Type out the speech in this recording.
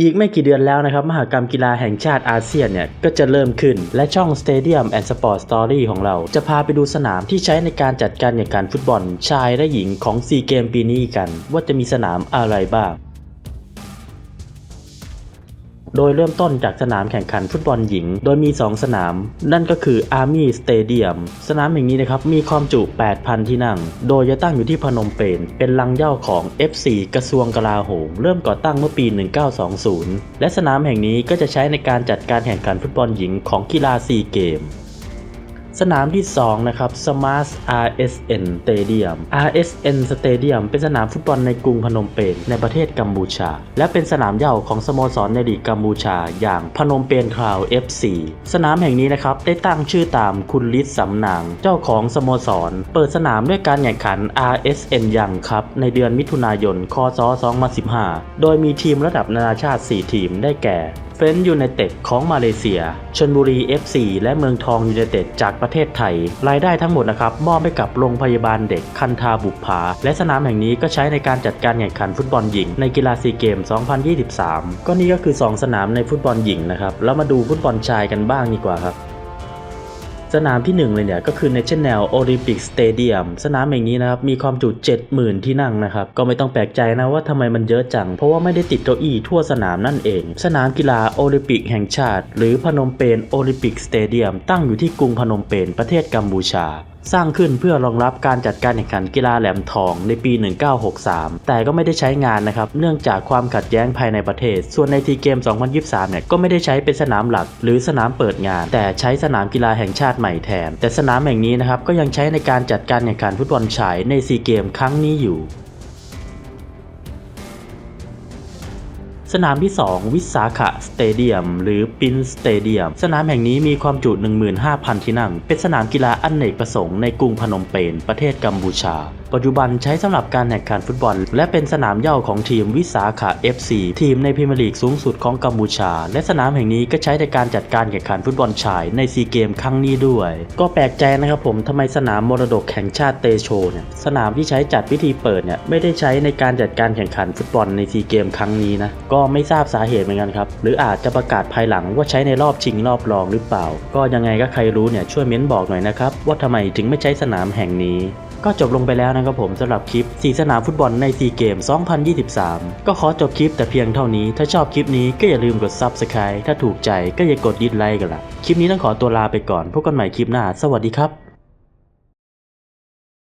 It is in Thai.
อีกไม่กี่เดือนแล้วนะครับ มหกรรมกีฬาแห่งชาติอาเซียนเนี่ย ก็จะเริ่มขึ้น และช่อง Stadium and Sport Story ของเรา จะพาไปดูสนามที่ใช้ในการจัดการแข่งขันฟุตบอลชายและหญิงของซีเกมปีนี้กัน ว่าจะมีสนามอะไรบ้าง โดยเริ่มต้นจากสนามแข่งขันฟุตบอลหญิง โดยมี 2 สนาม นั่นก็คือ Army Stadium สนามแห่งนี้นะครับมีความจุ 8,000 ที่นั่ง โดยจะตั้งอยู่ที่พนมเปญเป็นลังเย่าของ FC กระทรวงกลาโหม เริ่มก่อตั้งเมื่อปี 1920 และสนามแห่งนี้ก็จะใช้ในการจัดการแข่งขันฟุตบอลหญิงของกีฬาซีเกม สนามที่ 2 นะครับ Smart RSN Stadium RSN Stadium เป็นสนามฟุตบอลในกรุงพนมเปญในประเทศกัมพูชา และเป็นสนามเหย้าของสโมสรในลีกกัมพูชา อย่างพนมเปญคลาว FC สนามแห่งนี้นะครับ ได้ตั้งชื่อตามคุณลิศสำนาง เจ้าของสโมสร เปิดสนามด้วยการแข่งขัน RSN ยังครับในเดือนมิถุนายน คศ 2015 โดยมีทีมระดับนานาชาติ 4 ทีมได้แก่เฟรนยูไนเต็ดของมาเลเซีย ชนบุรี FC และเมืองทองยูไนเต็ดจากประเทศไทย รายได้ทั้งหมดนะครับมอบให้กับโรงพยาบาลเด็กคันธาบุพภาและสนามแห่งนี้ก็ใช้ในการจัดการแข่งขันฟุตบอลหญิง ในกีฬาซีเกม 2023 ก็นี่ก็คือ 2 สนามในฟุตบอลหญิงนะครับแล้วมาดูฟุตบอลชายกันบ้างดีกว่าครับ สนามที่ 1 เลยเนี่ย ก็คือ National Olympic Stadium สนามแห่งนี้นะครับ มีความจุ 70,000 ที่นั่งนะครับ ก็ไม่ต้องแปลกใจนะว่าทำไมมันเยอะจัง เพราะว่าไม่ได้ติดเก้าอี้ทั่วสนามนั่นเอง สนามกีฬาโอลิมปิกแห่งชาติ หรือพนมเปญโอลิมปิกสเตเดียมตั้งอยู่ที่กรุงพนมเปญประเทศกัมพูชา สร้างขึ้นเพื่อรองรับการจัดการแข่งขันกีฬาแหลมทองในปี 1963 แต่ก็ไม่ได้ใช้งานนะครับ เนื่องจากความขัดแย้งภายในประเทศ ส่วนในทีเกม 2023 เนี่ยก็ไม่ได้ใช้เป็นสนามหลัก หรือสนามเปิดงาน แต่ใช้สนามกีฬาแห่งชาติใหม่แทน แต่สนามแห่งนี้นะครับก็ยังใช้ในการจัดการแข่งขันฟุตบอลชายในซีเกมครั้งนี้อยู่ สนามที่ 2 วิสาขะสเตเดียม หรือปินสเตเดียม สนามแห่งนี้มีความจุ 15,000 ที่นั่ง เป็นสนามกีฬาอันเนกประสงค์ในกรุงพนมเปญประเทศกัมพูชา ปัจจุบันใช้สำหรับการแข่งขันฟุตบอล และเป็นสนามเย้าของทีมวิสาขะ FC ทีมในพรีเมียร์ลีกสูงสุดของกัมพูชา และสนามแห่งนี้ก็ใช้ในการจัดการแข่งขันฟุตบอลชายในซีเกมครั้งนี้ด้วย ก็แปลกใจนะครับผมทำไมสนามมรดกแห่งชาติเตโชเนี่ยสนามที่ใช้จัดพิธีเปิดเนี่ยไม่ได้ใช้ในการจัดการแข่งขันฟุตบอลในซีเกมครั้งนี้นะก็ไม่ทราบสาเหตุเหมือนกันครับหรืออาจจะประกาศภายหลังว่าใช้ในรอบชิงรอบรองหรือเปล่า ก็ยังไงก็ใครรู้เนี่ยช่วยเม้นบอกหน่อยนะครับว่าทำไมถึงไม่ใช้สนามแห่งนี้ ก็จบลงไปแล้วนะครับผมสำหรับคลิปสีสนามฟุตบอลในซีเกม 2023 ก็ขอจบคลิปแต่เพียงเท่านี้ ถ้าชอบคลิปนี้ก็อย่าลืมกด Subscribe ถ้าถูกใจก็อย่ากดดิสไลค์กันละคลิปนี้ต้องขอตัวลาไปก่อนพบกันใหม่คลิปหน้า สวัสดีครับ